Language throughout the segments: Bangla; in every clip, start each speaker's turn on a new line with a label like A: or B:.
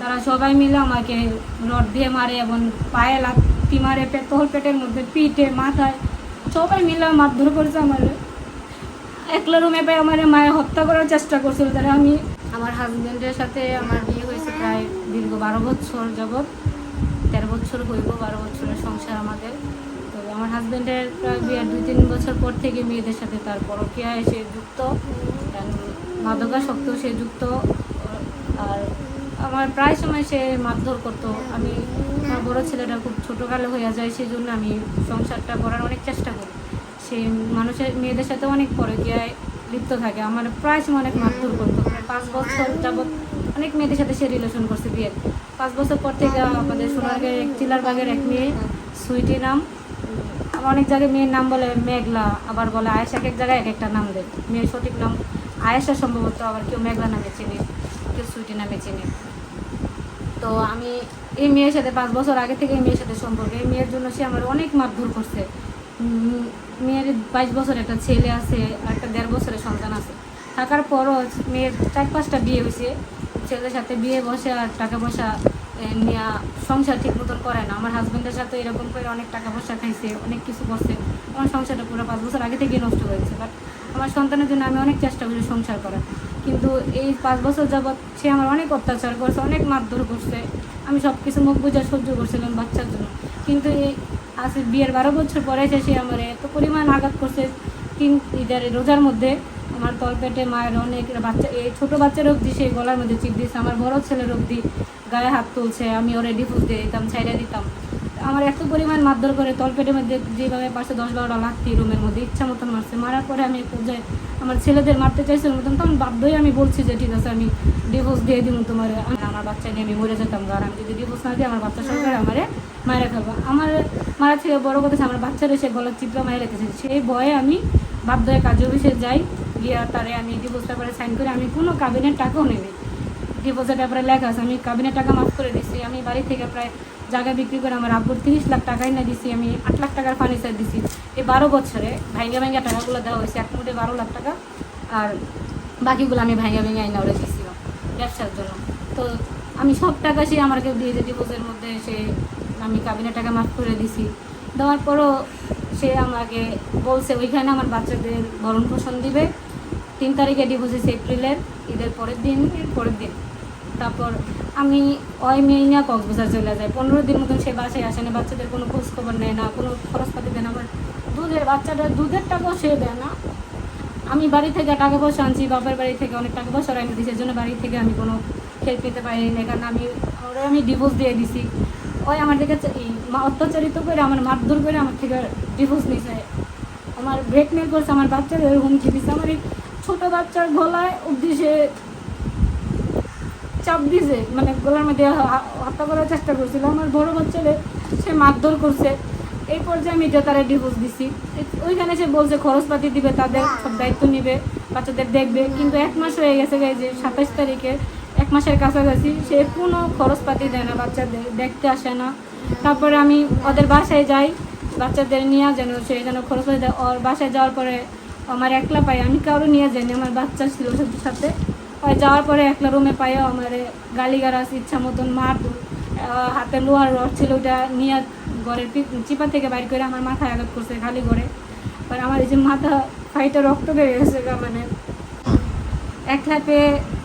A: তারা সবাই মিলে আমাকে রড দিয়ে মারে এবং পায়ে লাথি মারে, পে- তোর পেটের মধ্যে পিঠে, মাথায়, সবাই মিলে মারধর করেছে আমার। একলা রুমে পাই আমার মায়ের হত্যা করার চেষ্টা করছিল। তারা আমি আমার হাজব্যান্ডের সাথে আমার বিয়ে হয়েছে প্রায় দীর্ঘ বারো বছর যাবৎ। তেরো বছর হইব, বারো বছরের সংসার আমাদের। তো আমার হাজব্যান্ডের প্রায় বিয়ের দুই তিন বছর পর থেকে মেয়েদের সাথে তার পরকীয়া এসে যুক্ত। মাদকাসক্ত সে যুক্ত। আর আমার প্রায় সময় সে মারধর করতো। আমি আমার বড় ছেলেটা খুব ছোটোকালে হয়ে যায় সেই জন্য আমি সংসারটা করার অনেক চেষ্টা করি। সে মানুষের মেয়েদের সাথে অনেক পরে পরকীয়ায় লিপ্ত থাকে। আমার প্রায় সময় অনেক মারধর করতো। পাঁচ বছর যাবৎ অনেক মেয়েদের সাথে সে রিলেশন করছে বিয়ের। পাঁচ বছর পর থেকে আমাদের সোনারগাঁয়ের এক চিলারবাগের এক মেয়ে, সুইটি নাম। অনেক জায়গায় মেয়ের নাম বলে মেঘলা, আবার বলে আয়েশা, এক এক জায়গায় এক একটা নাম দেয়। মেয়ের সঠিক নাম আয়েশা সম্ভবত আবার কেউ মেঘলা নামে চেনে, কেউ সুইটি নামে চেনে। তো আমি এই মেয়ের সাথে পাঁচ বছর আগে থেকে এই মেয়ের সাথে সম্পর্ক, এই মেয়ের জন্য সে আমার অনেক মারধর করছে। মেয়ের বাইশ বছর একটা ছেলে আছে একটা দেড় বছরের সন্তান আছে। থাকার পরও মেয়ের চার পাঁচটা বিয়ে হয়েছে। ছেলের সাথে বিয়ে বসে আর টাকা পয়সা নিয়ে সংসার ঠিক মতন করে না। আমার হাজব্যান্ডের সাথে এরকম করে অনেক টাকা পয়সা খাইছে, অনেক কিছু করছে। আমার সংসারটা পুরো পাঁচ বছর আগে থেকে নষ্ট হয়ে গেছে বাট আমার সন্তানের জন্য আমি অনেক চেষ্টা করি সংসার করার। কিন্তু এই পাঁচ বছর যাবৎ সে আমার অনেক অত্যাচার করছে, অনেক মারধর করছে। আমি সব কিছু মুখ বুঝা সহ্য করছিলাম বাচ্চার জন্য। কিন্তু এই আজ বিয়ের বারো বছর পরে এসে সে আমার এত পরিমাণ আঘাত করছে তিন রোজার মধ্যে। আমার তলপেটে মায়ের অনেক বাচ্চা, এই ছোটো বাচ্চার অবধি সেই গলার মধ্যে চিপ দিচ্ছে আমার বড় ছেলের অবধি গায়ে হাত তুলছে, আমি ওরে ডিফুজ দিয়ে দিতাম, ছাইড়া দিতাম। আমার এত পরিমাণ মারধর করে তলপেটের মধ্যে যেভাবে পাশে দশ বারোটা লাথি রুমের মধ্যে, ইচ্ছা মতন মারছে। মারার পরে আমি পর্যায়ে আমার ছেলেদের মারতে চাইছিলাম মতন, তখন বাধ্যই আমি বলছি যে, ঠিক আছে, আমি ডিভোর্স দিয়ে দিব তোমার। আমার বাচ্চা নিয়ে আমি মরে যেতাম, আর আমি যদি ডিভোর্স না দিই, আমার বাচ্চা সরকার আমারে মায়েরা খাব আমার মারা থেকে বড় কথা আমার বাচ্চারা সে গলার চিপড়া মায়ের রেখেছে সেই ভয়ে আমি বাধ্য হয়ে কাজে অফিসে যাই। গিয়ে তারে আমি ডিভোর্স পেপারে সাইন করে আমি কোনো কাবিনের টাকাও নেই। ডিপোজিট ব্যাপারে লেখা আছে, আমি কাবিনের টাকা মাফ করে দিছি। আমি বাড়ি থেকে প্রায় জায়গা বিক্রি করে আমার আব্বুর তিরিশ লাখ টাকা এনে দিছি, আমি আট লাখ টাকার ফার্নিচার দিছি। এই বারো বছরে ভাঙ্গা ভাঙ্গা টাকাগুলো দেওয়া হয়েছে, এক মুঠে বারো লাখ টাকা। আর বাকিগুলো আমি ভাঙ্গা ভেঙে আইনা ওরা দিয়েছিলাম ব্যবসার জন্য। তো আমি সব টাকা সে আমাকে দিয়ে যে ডিপোজিটের মধ্যে সে আমি কাবিনের টাকা মাফ করে দিছি। দেওয়ার পরও সে আমাকে বলছে, ওইখানে আমার বাচ্চাদের ভরণ পোষণ দিবে তিন তারিখে ডিভোর্স এপ্রিলের, ঈদের পরের দিন পরের দিন। তারপর আমি ওই মেয়ে নিয়ে কক্সবাজার চলে যাই। পনেরো দিন মতন সে বাসায় আসে না, বাচ্চাদের কোনো খোঁজ খবর নেয় না, কোনো খরচপাতি দেয় না। আমার দুধের বাচ্চাটা, দুধের টাকাও সে দেয় না। আমি বাড়ি থেকে টাকা পয়সা আনছি, বাপের বাড়ি থেকে অনেক টাকা পয়সা আমি দিছি। জন্য বাড়ি থেকে আমি কোনো খেয়ে পেতে পারি না কারণ আমি, ওরা আমি ডিভোর্স দিয়ে দিছি। ওই আমার মা- অত্যাচারিত করে, আমার মারধর করে আমার থেকে ডিভোর্স নিছে। আমার ব্রেকমেল করছে আমার বাচ্চাদের হুমকি দিচ্ছে আমার ছোটো বাচ্চার গলায় অব্দি সে চাপ দিছে মানে গলার মধ্যে হত্যা করার চেষ্টা করছিল। আমার বড় বাচ্চারে সে মারধর করছে। এই পর্যায়ে আমি যে তারা ডিভোর্স দিছি। ওইখানে সে বলছে, খরচপাতি দিবে, তাদের সব দায়িত্ব নিবে, বাচ্চাদের দেখবে। কিন্তু এক মাস হয়ে গেছে যে সাতাশ তারিখে, এক মাসের কাছাকাছি সে কোনো খরচপাতি দেয় না, বাচ্চাদের দেখতে আসে না। তারপরে আমি ওদের বাসায় যাই, বাচ্চাদের নিয়ে যেন সে যেন খরচপাতি দেয়। ওর বাসায় যাওয়ার পরে আমার একলা পাই আমি কারও নিয়ে যাইনি, আমার বাচ্চা ছিল ওর সাথে। ওই যাওয়ার পরে একলা রুমে পাইও আমার গালিগারাজ ইচ্ছা মতন মার হাতে লোহার রড ছিল ওটা নিয়ে ঘরের চিপা থেকে বাইর করে আমার মাথায় আঘাত করছে খালি ঘরে। আর আমার এই যে মাথা ফাইটে রক্ত বেরিয়ে গেছে মানে। এক হাতে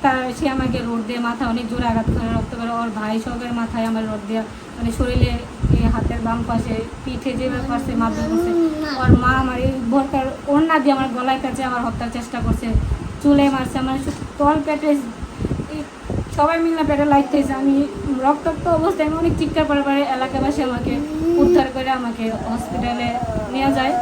A: তার সে আমাকে রোড দিয়ে মাথা অনেক জোরে আঘাত করে, রক্ত করে ওর ভাই সবের মাথায় আমার রোড দেওয়া মানে শরীরে হাতের বাম পাশে পিঠে যেভাবে পাশে মারধর করছে। ওর মা আমার এই ভরকার ওড়না দিয়ে আমার গলায় কাছে আমার হত্যার চেষ্টা করছে, চুলে মারছে আমার তল পেটে সবাই মিলে পেটে লাগতেছে আমি রক্তাক্ত অবস্থায় আমি অনেক চিৎকার পারে পারে এলাকাবাসী আমাকে উদ্ধার করে আমাকে হসপিটালে নিয়ে যায়।